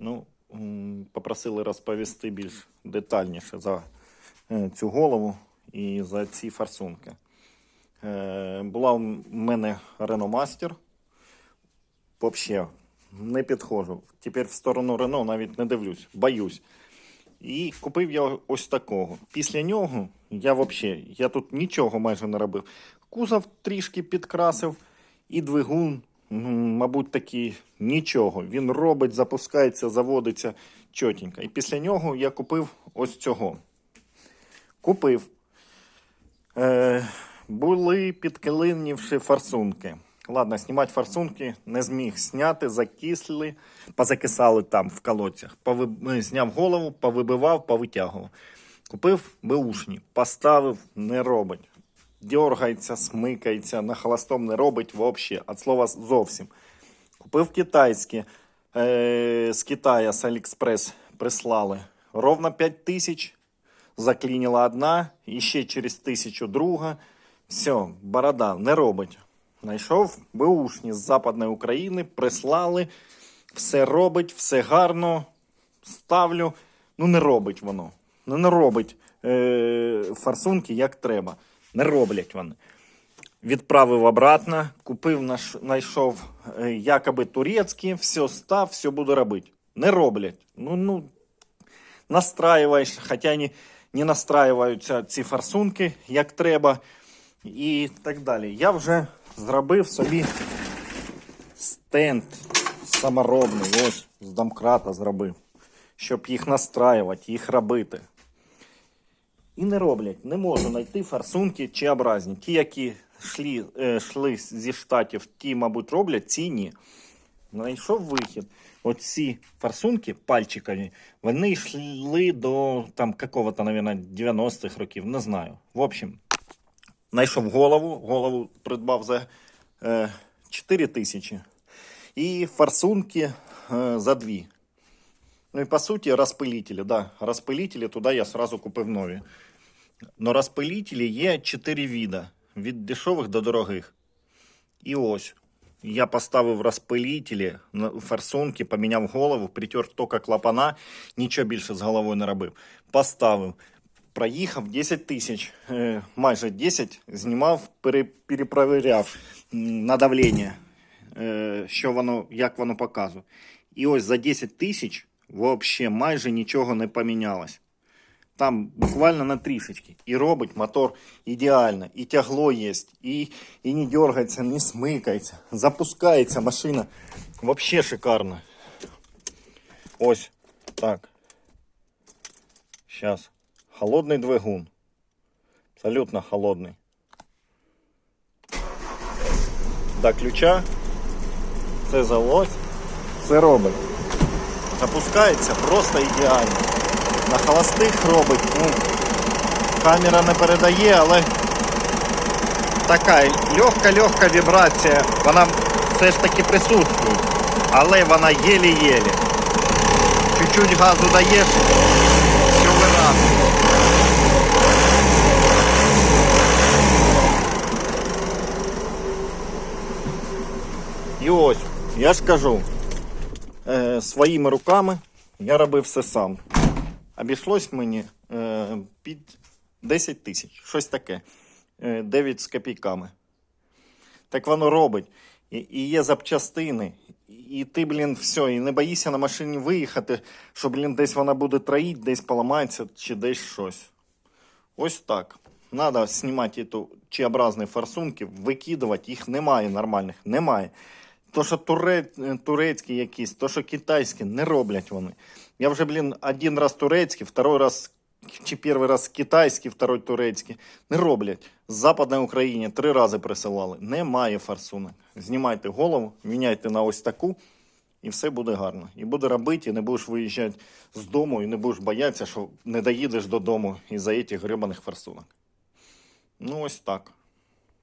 Ну, попросили розповісти більш детальніше за е, цю голову і за ці форсунки. Е, Була у мене Master. Взагалі, не підходжу. Тепер в сторону Renault навіть не дивлюсь, боюсь. І купив я ось такого. Після нього я взагалі, я тут нічого майже не робив. Кузов трішки підкрасив, і двигун, мабуть, такий нічого. Він робить, запускається, заводиться чотенько. І після нього я купив ось цього. Купив. Е, були підкилиннівши форсунки. Ладно, знімати форсунки не зміг зняти, закисли, позакисали там в колодцях. Пови... е, Зняв голову, повибивав, повитягував. Купив беушні, поставив, не робить. Дергається, смикається, на холостом не робить взагалі, від слова зовсім. Купив китайські, е, з Китая, з Аліекспрес прислали. Ровно 5 тисяч, заклініла одна, і ще через тисячу друга. Все, борода не робить. Знайшов беушні з Западної України, прислали, все робить, все гарно, ставлю. Ну, не робить воно. Ну, не робить е, форсунки як треба. Не роблять вони. Відправив обратно, купив, знайшов е, якоби турецькі, все став, все буду робити. Не роблять. Ну, ну, настраюєш, хоча не, не настраюються ці форсунки, як треба, і так далі. Я вже зробив собі стенд саморобний, ось з домкрата зробив, щоб їх настраювати, їх робити. І не роблять. Не можу знайти форсунки чи образні. Ті, які е, йшли зі штатів, ті, мабуть, роблять, ці ні. Знайшов вихід. Оці форсунки пальчикові, вони йшли до там какого-то, мабуть, 90-х років, не знаю. В общем, знайшов голову, голову придбав за е, 4 тисячі. І форсунки е, за 2. Ну і по суті, розпилителі, да, розпилителі туди я сразу купив нові. Но розпилителі є 4 вида. Від дешевих до дорогих. І ось. Я поставив розпилителі на форсунки, поміняв голову, притер тільки клапана, нічого більше з головою не робив. Поставив. Проїхав 10 тисяч, е, майже 10, знімав, пере, перепровіряв м, на давлення, е, що воно, як воно показує. І ось за 10 тисяч взагалі майже нічого не помінялось. Там буквально на трішечки. І робить мотор ідеально, і тягло є, і, і не дергається, не смикається. Запускається машина. Вообще шикарно. Ось так. Сейчас. Холодний двигун. Абсолютно холодний. До ключа. Це залось. Все робить. Запускається просто ідеально. На холостих робить. Ну, камера не передає, але така легка-легка вібрація. Вона все ж таки присутствує. Але вона єлі-єлі. Чуть-чуть газу даєш, все виразно. І ось, я ж кажу, своїми руками я робив все сам. Обійшлось мені е, під 10 тисяч, щось таке. Е, 9 з копійками. Так воно робить. І, і є запчастини. І ти, блін, все, і не боїшся на машині виїхати, що, блін, десь вона буде троїть, десь поламається чи десь щось. Ось так. Надо знімати эту Ч-образні форсунки, викидувати, їх немає нормальних, немає. То, що туре... турецькі якісь, то, що китайські, не роблять вони. Я вже, блін, один раз турецький, второй раз чи перший раз китайський, второй турецький. Не роблять. З Западної України три рази присилали. Немає форсунок. Знімайте голову, міняйте на ось таку, і все буде гарно. І буде робити, і не будеш виїжджати з дому, і не будеш боятися, що не доїдеш додому із-за цих гребаних форсунок. Ну, ось так.